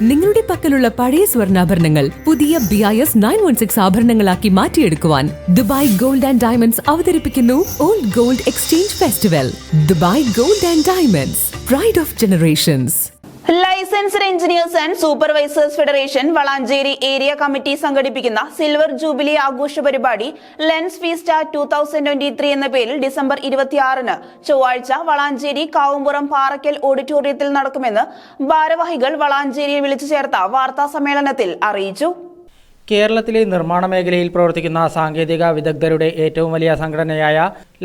നിങ്ങളുടെ പക്കലുള്ള പഴയ സ്വർണാഭരണങ്ങൾ പുതിയ B I S nine one six ആഭരണങ്ങളാക്കി മാറ്റിയെടുക്കുവാൻ ദുബായ് ഗോൾഡ് ആൻഡ് ഡയമണ്ട്സ് അവതരിപ്പിക്കുന്നു old gold exchange festival Dubai gold and diamonds pride of generations licensed engineers and supervisors federation Valanchery area committee സംഘടിപ്പിക്കുന്ന silver jubilee ആഘോഷ പരിപാടി lens fiesta two thousand twenty three എന്ന പേരിൽ December ഇരുപത്തിയാറിന് ചൊവ്വാഴ്ച വളാഞ്ചേരി കാവുംപുറം പാറയ്ക്കൽ ഓഡിറ്റോറിയത്തിൽ നടക്കുമെന്ന് ഭാരവാഹികൾ വളാഞ്ചേരിയിൽ വിളിച്ചു ചേർത്ത വാർത്താ സമ്മേളനത്തിൽ അറിയിച്ചു. കേരളത്തിലെ നിർമ്മാണ മേഖലയിൽ പ്രവർത്തിക്കുന്ന സാങ്കേതിക വിദഗ്ധരുടെ ഏറ്റവും വലിയ സംഘടനയായ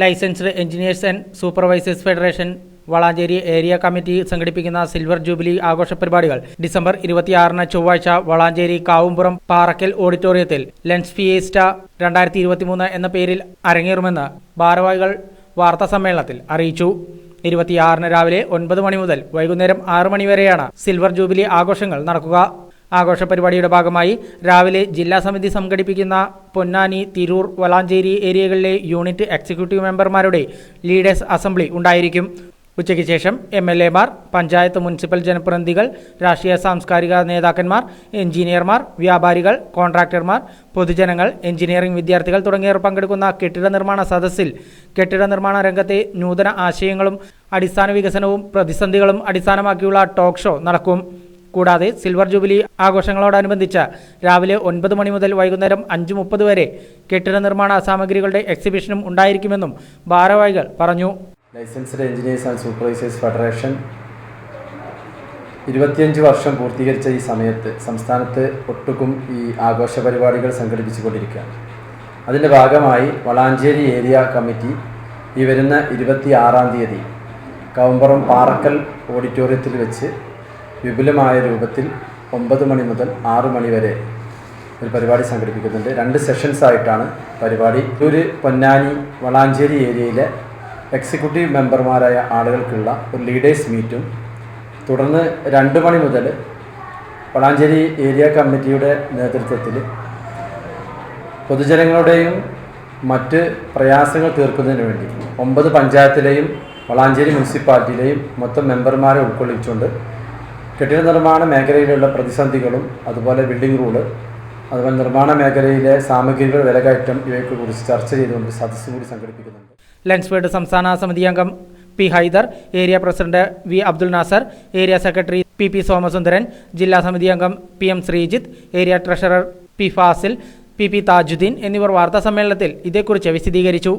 licensed engineers and supervisors federation Valanchery area committee സംഘടിപ്പിക്കുന്ന സിൽവർ ജൂബിലി ആഘോഷ പരിപാടികൾ ഡിസംബർ ഇരുപത്തിയാറിന് ചൊവ്വാഴ്ച വളാഞ്ചേരി കാവുംപുറം പാറക്കൽ ഓഡിറ്റോറിയത്തിൽ ലെൻസ് ഫിയേസ്റ്റ രണ്ടായിരത്തി ഇരുപത്തിമൂന്ന് എന്ന പേരിൽ അരങ്ങേറുമെന്ന് ഭാരവാഹികൾ വാർത്താ സമ്മേളനത്തിൽ അറിയിച്ചു. ഇരുപത്തിയാറിന് രാവിലെ ഒൻപത് മണി മുതൽ വൈകുന്നേരം ആറ് മണി വരെയാണ് സിൽവർ ജൂബിലി ആഘോഷങ്ങൾ നടക്കുക. ആഘോഷ പരിപാടിയുടെ ഭാഗമായി രാവിലെ ജില്ലാ സമിതി സംഘടിപ്പിക്കുന്ന പൊന്നാനി തിരൂർ വളാഞ്ചേരി ഏരിയകളിലെ യൂണിറ്റ് എക്സിക്യൂട്ടീവ് മെമ്പർമാരുടെ ലീഡേഴ്സ് അസംബ്ലി ഉണ്ടായിരിക്കും. ഉച്ചയ്ക്ക് ശേഷം എം എൽ എമാർ പഞ്ചായത്ത് മുനിസിപ്പൽ ജനപ്രതിനിധികൾ രാഷ്ട്രീയ സാംസ്കാരിക നേതാക്കന്മാർ എഞ്ചിനീയർമാർ വ്യാപാരികൾ കോൺട്രാക്ടർമാർ പൊതുജനങ്ങൾ എഞ്ചിനീയറിംഗ് വിദ്യാർത്ഥികൾ തുടങ്ങിയവർ പങ്കെടുക്കുന്ന കെട്ടിട നിർമ്മാണ സദസ്സിൽ കെട്ടിട നിർമ്മാണ രംഗത്തെ നൂതന ആശയങ്ങളും അടിസ്ഥാന വികസനവും പ്രതിസന്ധികളും അടിസ്ഥാനമാക്കിയുള്ള ടോക്ക് ഷോ നടക്കും. കൂടാതെ സിൽവർ ജൂബിലി ആഘോഷങ്ങളോടനുബന്ധിച്ച് രാവിലെ ഒൻപത് മണി മുതൽ വൈകുന്നേരം അഞ്ച് മുപ്പത് വരെ കെട്ടിട നിർമ്മാണ സാമഗ്രികളുടെ എക്സിബിഷനും ഉണ്ടായിരിക്കുമെന്നും ഭാരവാഹികൾ പറഞ്ഞു. Licensed engineers and supervisors federation. ഇരുപത്തിയഞ്ച് വർഷം പൂർത്തീകരിച്ച ഈ സമയത്ത് സംസ്ഥാനത്ത് ഒട്ടുക്കും ഈ ആഘോഷ പരിപാടികൾ സംഘടിപ്പിച്ചുകൊണ്ടിരിക്കുകയാണ്. അതിന്റെ ഭാഗമായി വളാഞ്ചേരി ഏരിയ കമ്മിറ്റി ഈ വരുന്ന ഇരുപത്തി ആറാം തീയതി കവമ്പറം പാറക്കൽ ഓഡിറ്റോറിയത്തിൽ വെച്ച് വിപുലമായ രൂപത്തിൽ ഒമ്പത് മണി മുതൽ ആറു മണി വരെ ഒരു പരിപാടി സംഘടിപ്പിക്കുന്നുണ്ട്. രണ്ട് സെഷൻസ് ആയിട്ടാണ് പരിപാടി. ഒരു പൊന്നാനി വളാഞ്ചേരി ഏരിയയിലെ എക്സിക്യൂട്ടീവ് മെമ്പർമാരായ ആളുകൾക്കുള്ള ഒരു ലീഡേഴ്സ് മീറ്റും തുടർന്ന് രണ്ട് മണി മുതൽ വളാഞ്ചേരി ഏരിയ കമ്മിറ്റിയുടെ നേതൃത്വത്തിൽ പൊതുജനങ്ങളുടെയും മറ്റ് പ്രയാസങ്ങൾ തീർക്കുന്നതിന് വേണ്ടി ഒമ്പത് പഞ്ചായത്തിലെയും വളാഞ്ചേരി മുനിസിപ്പാലിറ്റിയിലെയും മൊത്തം മെമ്പർമാരെ ഉൾക്കൊള്ളിച്ചുകൊണ്ട് കെട്ടിട നിർമ്മാണ മേഖലയിലുള്ള പ്രതിസന്ധികളും അതുപോലെ ബിൽഡിംഗ് റൂൾ അതുപോലെ നിർമ്മാണ മേഖലയിലെ സാമഗ്രികൾ വിലകയറ്റം ഇവയൊക്കെ കുറിച്ച് ചർച്ച ചെയ്തുകൊണ്ട് സദസ്സ് കൂടി സംഘടിപ്പിക്കുന്നുണ്ട്. ലെൻസ്ഫേഡ് സംസ്ഥാന സമിതി അംഗം P Haider area president V Abdul Nasar area secretary P P Somasundaran ജില്ലാ സമിതി അംഗം P M Sreejith area treasurer P Fazil P P Thajudheen എന്നിവർ വാർത്താസമ്മേളനത്തിൽ ഇതേക്കുറിച്ച് വിശദീകരിച്ചു.